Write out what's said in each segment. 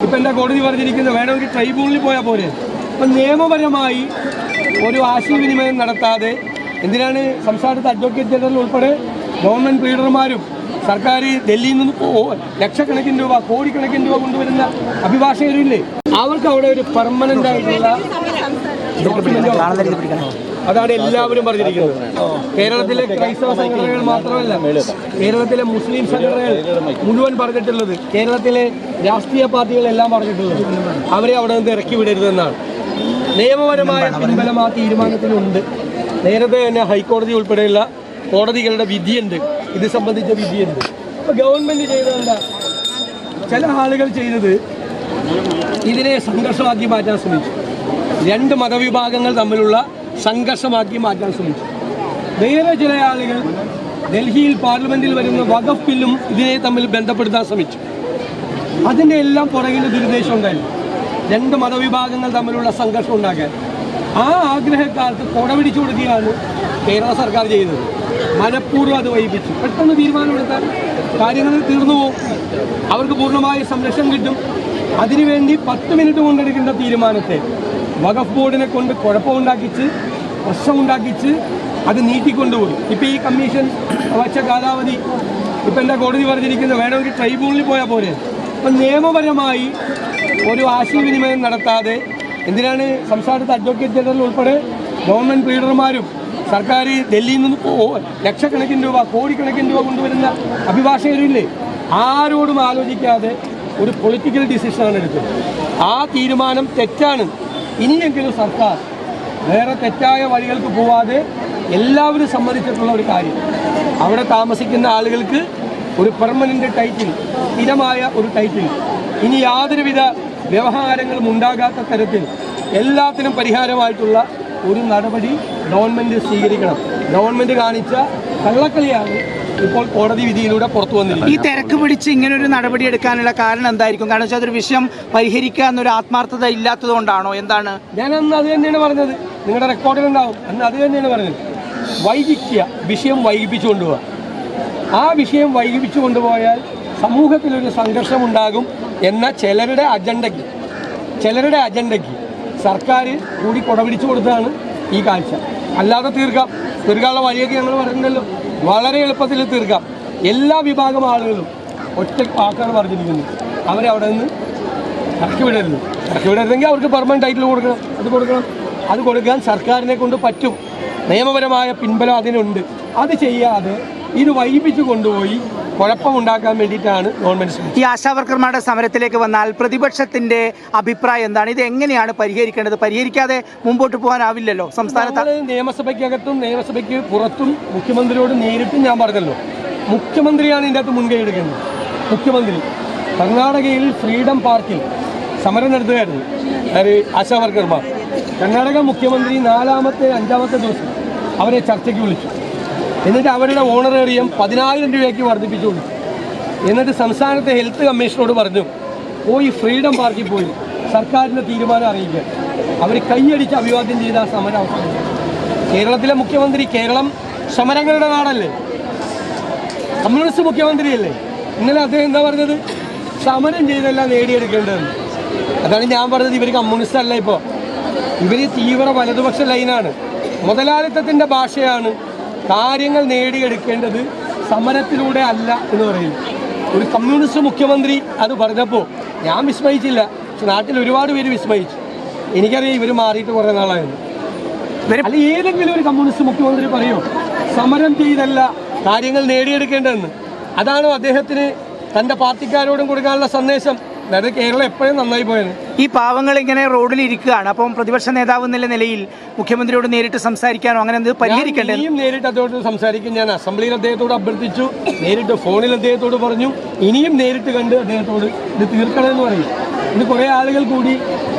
ഇപ്പൊ എന്താ കോടതി പറഞ്ഞിരിക്കുന്നത്? വേണമെങ്കിൽ ട്രൈബ്യൂണലിൽ പോയാൽ പോരെ. അപ്പൊ നിയമപരമായി ഒരു ആശയവിനിമയം നടത്താതെ എന്തിനാണ് സംസ്ഥാനത്ത് അഡ്വക്കേറ്റ് ജനറൽ ഉൾപ്പെടെ ഗവൺമെന്റ് ലീഡർമാരും സർക്കാർ ഡൽഹിയിൽ നിന്ന് ലക്ഷക്കണക്കിന് രൂപ കോടിക്കണക്കിന് രൂപ കൊണ്ടുവരുന്ന അഭിഭാഷകരില്ലേ അവർക്ക് അവിടെ ഒരു പെർമനന്റ് ആയിട്ടുള്ള അതാണ് എല്ലാവരും പറഞ്ഞിരിക്കുന്നത്. കേരളത്തിലെ ക്രൈസ്തവ സംഘടനകൾ മാത്രമല്ല കേരളത്തിലെ മുസ്ലിം സംഘടനകൾ മുഴുവൻ പറഞ്ഞിട്ടുള്ളത് കേരളത്തിലെ രാഷ്ട്രീയ പാർട്ടികളെല്ലാം പറഞ്ഞിട്ടുള്ളത്. അവരെ അവിടെ നിന്ന് ഇറക്കി വിടരുതെന്നാണ്. നിയമപരമായ പിൻബലം ആ തീരുമാനത്തിനുണ്ട് നേരത്തെ തന്നെ ഹൈക്കോടതി ഉൾപ്പെടെയുള്ള കോടതികളുടെ വിധിയുണ്ട്. ഇത് സംബന്ധിച്ച വിധിയുണ്ട്. അപ്പോൾ ഗവൺമെന്റ് ചെയ്തതല്ല ചില ആളുകൾ ചെയ്തത് ഇതിനെ സംഘർഷമാക്കി മാറ്റാൻ ശ്രമിച്ചു. രണ്ട് മതവിഭാഗങ്ങൾ തമ്മിലുള്ള സംഘർഷമാക്കി മാറ്റാൻ ശ്രമിച്ചു. വേറെ ചില ആളുകൾ ഡൽഹിയിൽ പാർലമെന്റിൽ വരുന്ന വഖഫ് ബില്ലും ഇതിനെ തമ്മിൽ ബന്ധപ്പെടുത്താൻ ശ്രമിച്ചു. അതിന്റെ എല്ലാം പുറകിൽ ദുരുദ്ദേശം ഉണ്ടായിരുന്നു രണ്ട് മതവിഭാഗങ്ങൾ തമ്മിലുള്ള സംഘർഷം ഉണ്ടാക്കാൻ. ആ ആഗ്രഹക്കാർക്ക് കൊടപിടിച്ചു കൊടുക്കുകയാണ് കേരള സർക്കാർ ചെയ്തത്. മനഃപൂർവം അത് വൈകിപ്പിച്ചു. പെട്ടെന്ന് തീരുമാനമെടുത്താൽ കാര്യങ്ങൾ തീർന്നു പോകും. അവർക്ക് പൂർണമായ സംരക്ഷണം കിട്ടും. അതിനുവേണ്ടി പത്ത് മിനിറ്റ് കൊണ്ടെടുക്കേണ്ട തീരുമാനത്തെ വഖഫ് ബോർഡിനെ കൊണ്ട് കുഴപ്പമുണ്ടാക്കിച്ച് പ്രശ്നമുണ്ടാക്കിച്ച് അത് നീട്ടിക്കൊണ്ടുപോയി. ഇപ്പം ഈ കമ്മീഷൻ വച്ച കാലാവധി ഇപ്പം എന്താ കോടതി പറഞ്ഞിരിക്കുന്നത്? വേണമെങ്കിൽ ട്രൈബ്യൂണലിൽ പോയാൽ പോരെ. അപ്പം നിയമപരമായി ഒരു ആശയവിനിമയം നടത്താതെ എന്തിനാണ് സംസ്ഥാനത്ത് അഡ്വക്കേറ്റ് ജനറൽ ഉൾപ്പെടെ ഗവൺമെന്റ് ലീഡർമാരും സർക്കാർ ഡൽഹിയിൽ നിന്ന് ലക്ഷക്കണക്കിന് രൂപ കോടിക്കണക്കിന് രൂപ കൊണ്ടുവരുന്ന അഭിഭാഷകരില്ലേ? ആരോടും ആലോചിക്കാതെ ഒരു പൊളിറ്റിക്കൽ ഡിസിഷനാണ് എടുത്തത്. ആ തീരുമാനം തെറ്റാണ്. ഇനിയെങ്കിലും സർക്കാർ വേറെ തെറ്റായ വഴികൾക്ക് പോവാതെ എല്ലാവരും സമ്മതിച്ചിട്ടുള്ള ഒരു കാര്യം. അവിടെ താമസിക്കുന്ന ആളുകൾക്ക് ഒരു പെർമനന്റ് ടൈറ്റിൽ സ്ഥിരമായ ഒരു ടൈറ്റിൽ ഇനി യാതൊരുവിധ വ്യവഹാരങ്ങളും ഉണ്ടാകാത്ത തരത്തിൽ എല്ലാത്തിനും പരിഹാരമായിട്ടുള്ള ഒരു നടപടി ഗവൺമെന്റ് സ്വീകരിക്കണം. ഗവൺമെന്റ് കാണിച്ച കള്ളക്കളിയാണ് ഇപ്പോൾ കോടതി വിധിയിലൂടെ പുറത്തു ഈ തിരക്ക് പിടിച്ച് ഇങ്ങനെ ഒരു നടപടി എടുക്കാനുള്ള കാരണം എന്തായിരിക്കും? കാരണം വെച്ചാൽ അതൊരു വിഷയം പരിഹരിക്കുക എന്നൊരു ആത്മാർത്ഥത ഇല്ലാത്തത് കൊണ്ടാണോ? എന്താണ്? ഞാൻ അന്ന് അത് തന്നെയാണ് പറഞ്ഞത്. നിങ്ങളുടെ റെക്കോർഡിലുണ്ടാവും അന്ന് അത് തന്നെയാണ് പറഞ്ഞത്. വൈകിക്കുക. വിഷയം വൈകിപ്പിച്ചു കൊണ്ടുപോവുക ആ വിഷയം വൈകിപ്പിച്ചു കൊണ്ടുപോയാൽ സമൂഹത്തിലൊരു സംഘർഷം ഉണ്ടാകും എന്ന ചിലരുടെ അജണ്ടയ്ക്ക്. ചിലരുടെ അജണ്ടയ്ക്ക്. സർക്കാർ കൂടി കുടപിടിച്ചു കൊടുത്തതാണ് ഈ കാഴ്ച. അല്ലാതെ തീർക്കാം. തീർക്കാനുള്ള വഴിയൊക്കെ ഞങ്ങൾ പറഞ്ഞിട്ടുണ്ടല്ലോ. വളരെ എളുപ്പത്തിൽ തീർക്കാം. എല്ലാ വിഭാഗം ആളുകളും ഒറ്റ വാക്കാണ് പറഞ്ഞിരിക്കുന്നത്. അവരെ അവിടെ നിന്ന് ഇറക്കി വിടരുത്. ഇറക്കി വിടരുതെങ്കിൽ അവർക്ക് പെർമനന്റ് ടൈറ്റിൽ കൊടുക്കണം. അത് കൊടുക്കണം. അത് കൊടുക്കാൻ സർക്കാരിനെ കൊണ്ട് പറ്റും. നിയമപരമായ പിൻബലം അതിനുണ്ട്. അത് ചെയ്യാതെ ഇത് വൈകിപ്പിച്ചു കൊണ്ടുപോയി കുഴപ്പമുണ്ടാക്കാൻ വേണ്ടിയിട്ടാണ് ഗവൺമെന്റ് ഈ ആശാവർക്കർമാരുടെ സമരത്തിലേക്ക് വന്നാൽ പ്രതിപക്ഷത്തിന്റെ അഭിപ്രായം എന്താണ്? ഇത് എങ്ങനെയാണ് പരിഹരിക്കേണ്ടത്? പരിഹരിക്കാതെ മുമ്പോട്ട് പോകാനാവില്ലല്ലോ സംസ്ഥാനത്ത്? നിയമസഭയ്ക്കകത്തും നിയമസഭയ്ക്ക് പുറത്തും മുഖ്യമന്ത്രിയോട് നേരിട്ടും ഞാൻ പറഞ്ഞല്ലോ. മുഖ്യമന്ത്രിയാണ് ഇതിന്റെ അകത്ത് മുൻകൈ എടുക്കുന്നത് മുഖ്യമന്ത്രി. കർണാടകയിൽ ഫ്രീഡം പാർക്കിൽ സമരം നടത്തുകയായിരുന്നു. അതായത് ആശാവർക്കർമാർ കർണാടക മുഖ്യമന്ത്രി നാലാമത്തെ അഞ്ചാമത്തെ ദിവസം അവരെ ചർച്ചയ്ക്ക് വിളിച്ചു. എന്നിട്ട് അവരുടെ ഓണറേറിയം പതിനായിരം രൂപയ്ക്ക് വർദ്ധിപ്പിച്ചു. എന്നിട്ട് സംസ്ഥാനത്തെ ഹെൽത്ത് കമ്മീഷനോട് പറഞ്ഞു പോയി ഫ്രീഡം പാർക്കിൽ പോയി. സർക്കാരിന്റെ തീരുമാനം അറിയിക്കുക. അവർ കൈയടിച്ച് അഭിവാദ്യം ചെയ്ത സമരം കേരളത്തിലെ മുഖ്യമന്ത്രി കേരളം സമരങ്ങളുടെ നാടല്ലേ? കമ്മ്യൂണിസ്റ്റ് മുഖ്യമന്ത്രിയല്ലേ? ഇന്നലെ അദ്ദേഹം എന്താ പറഞ്ഞത്? സമരം ചെയ്തെല്ലാം നേടിയെടുക്കേണ്ടതെന്ന് അതാണ് ഞാൻ പറഞ്ഞത്. ഇവർ കമ്മ്യൂണിസ്റ്റ് അല്ല ഇപ്പോൾ ഇവർ തീവ്ര വലതുപക്ഷ ലൈനാണ് മുതലാളിത്തത്തിന്റെ ഭാഷയാണ് കാര്യങ്ങൾ നേടിയെടുക്കേണ്ടത് സമരത്തിലൂടെ അല്ല എന്ന് പറയുന്നു ഒരു കമ്മ്യൂണിസ്റ്റ് മുഖ്യമന്ത്രി അത് പറഞ്ഞപ്പോൾ ഞാൻ വിസ്മയിച്ചില്ല. പക്ഷെ നാട്ടിൽ ഒരുപാട് പേര് വിസ്മയിച്ചു. എനിക്കറിയാം ഇവർ മാറിയിട്ട് കുറേ നാളായിരുന്നു അല്ല ഏതെങ്കിലും ഒരു കമ്മ്യൂണിസ്റ്റ് മുഖ്യമന്ത്രി പറയോ? സമരം ചെയ്തല്ല കാര്യങ്ങൾ നേടിയെടുക്കേണ്ടതെന്ന്. അതാണോ അദ്ദേഹത്തിന് തന്റെ പാർട്ടിക്കാരോടും കൊടുക്കാനുള്ള സന്ദേശം? അതായത് കേരളം എപ്പോഴും നന്നായി പോയത്. ഈ പാവങ്ങൾ ഇങ്ങനെ റോഡിൽ ഇരിക്കുകയാണ്. അപ്പം പ്രതിപക്ഷ നേതാവ് എന്നുള്ള നിലയിൽ മുഖ്യമന്ത്രിയോട് നേരിട്ട് സംസാരിക്കാനോ അങ്ങനെ എന്ത് പരിഹരിക്കേണ്ടത്? ഇനിയും നേരിട്ട് അദ്ദേഹത്തോട് സംസാരിക്കും. ഞാൻ അസംബ്ലിയിൽ അദ്ദേഹത്തോട് അഭ്യർത്ഥിച്ചു. നേരിട്ട് ഫോണിൽ അദ്ദേഹത്തോട് പറഞ്ഞു. ഇനിയും നേരിട്ട് കണ്ട് അദ്ദേഹത്തോട് ഇത് തീർക്കണമെന്ന് പറയും. ഇത് കുറേ ആളുകൾ കൂടി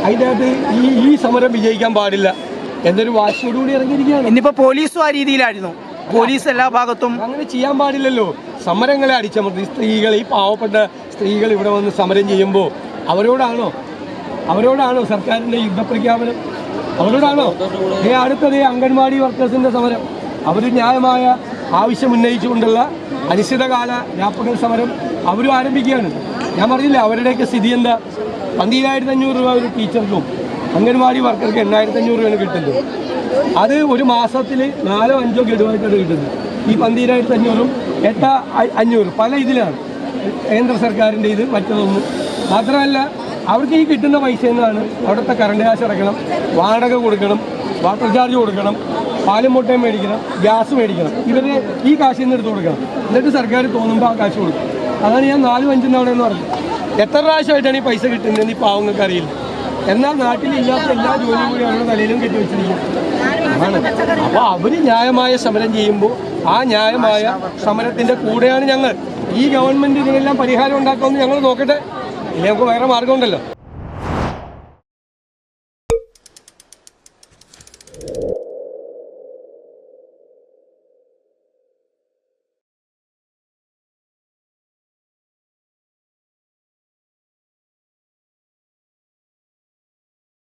അതിന്റെ അകത്ത് ഈ ഈ സമരം വിജയിക്കാൻ പാടില്ല എന്നൊരു വാശിയോടുകൂടി ഇറങ്ങിയിരിക്കുകയാണ്. ഇന്നിപ്പോ പോലീസും ആ രീതിയിലായിരുന്നു. പോലീസ് എല്ലാ ഭാഗത്തും അങ്ങനെ ചെയ്യാൻ പാടില്ലല്ലോ. സമരങ്ങളെ അടിച്ചമർത്തി. സ്ത്രീകൾ ഈ പാവപ്പെട്ട സ്ത്രീകൾ ഇവിടെ വന്ന് സമരം ചെയ്യുമ്പോൾ അവരോടാണോ? അവരോടാണോ സർക്കാരിന്റെ യുദ്ധപ്രഖ്യാപനം? അവരോടാണോ? ഈ അടുത്തത് അംഗൻവാടി വർക്കേഴ്സിന്റെ സമരം. അവർ ന്യായമായ ആവശ്യം ഉന്നയിച്ചുകൊണ്ടുള്ള അനിശ്ചിതകാല വ്യാപക സമരം അവരും ആരംഭിക്കുകയാണ്. ഞാൻ പറഞ്ഞില്ല അവരുടെയൊക്കെ സ്ഥിതി എന്താ? പന്തിരായിരത്തി അഞ്ഞൂറ് രൂപ ഒരു ടീച്ചർക്കും അംഗൻവാടി വർക്കർക്ക് എണ്ണായിരത്തി അഞ്ഞൂറ് രൂപയാണ് കിട്ടുന്നത്. അത് ഒരു മാസത്തിൽ നാലോ അഞ്ചോ ഗഡുവായിട്ടാണ് കിട്ടുന്നത്. ഈ പന്തിരായിരത്തി അഞ്ഞൂറും എട്ട അഞ്ഞൂറ് പല ഇതിലാണ്. കേന്ദ്ര സർക്കാരിന്റെ ഇത് മറ്റതൊന്നും മാത്രമല്ല അവർക്ക് ഈ കിട്ടുന്ന പൈസ എന്നാണ് അവിടുത്തെ കറണ്ട് കാശ് അടക്കണം വാടക കൊടുക്കണം വാട്ടർ ചാർജ് കൊടുക്കണം പാലും മുട്ടയും മേടിക്കണം ഗ്യാസ് മേടിക്കണം. ഇവരെ ഈ കാശിൽ നിന്ന് എടുത്ത് കൊടുക്കണം. എന്നിട്ട് സർക്കാർ തോന്നുമ്പോൾ ആ കാശ് കൊടുക്കും. അതാണ് ഞാൻ നാലും അഞ്ചും തവണ എന്ന് പറഞ്ഞത്. എത്ര പ്രാവശ്യമായിട്ടാണ് ഈ പൈസ കിട്ടുന്നതെന്ന് ഈ പാവങ്ങൾക്ക് അറിയില്ല എന്നാൽ നാട്ടിലില്ലാത്ത എല്ലാ ജോലിയും കൂടി അവരുടെ തലയിലും കെട്ടിവെച്ചിരിക്കും ആണ് അപ്പോൾ അവർ ന്യായമായ സമരം ചെയ്യുമ്പോൾ ആ ന്യായമായ സമരത്തിന്റെ കൂടെയാണ് ഞങ്ങൾ. ഈ ഗവൺമെന്റ് ഇതിനെല്ലാം പരിഹാരം ഉണ്ടാക്കുമെന്ന് ഞങ്ങൾ നോക്കട്ടെ. ഇല്ലെങ്കിൽ വേറെ മാർഗമുണ്ടല്ലോ.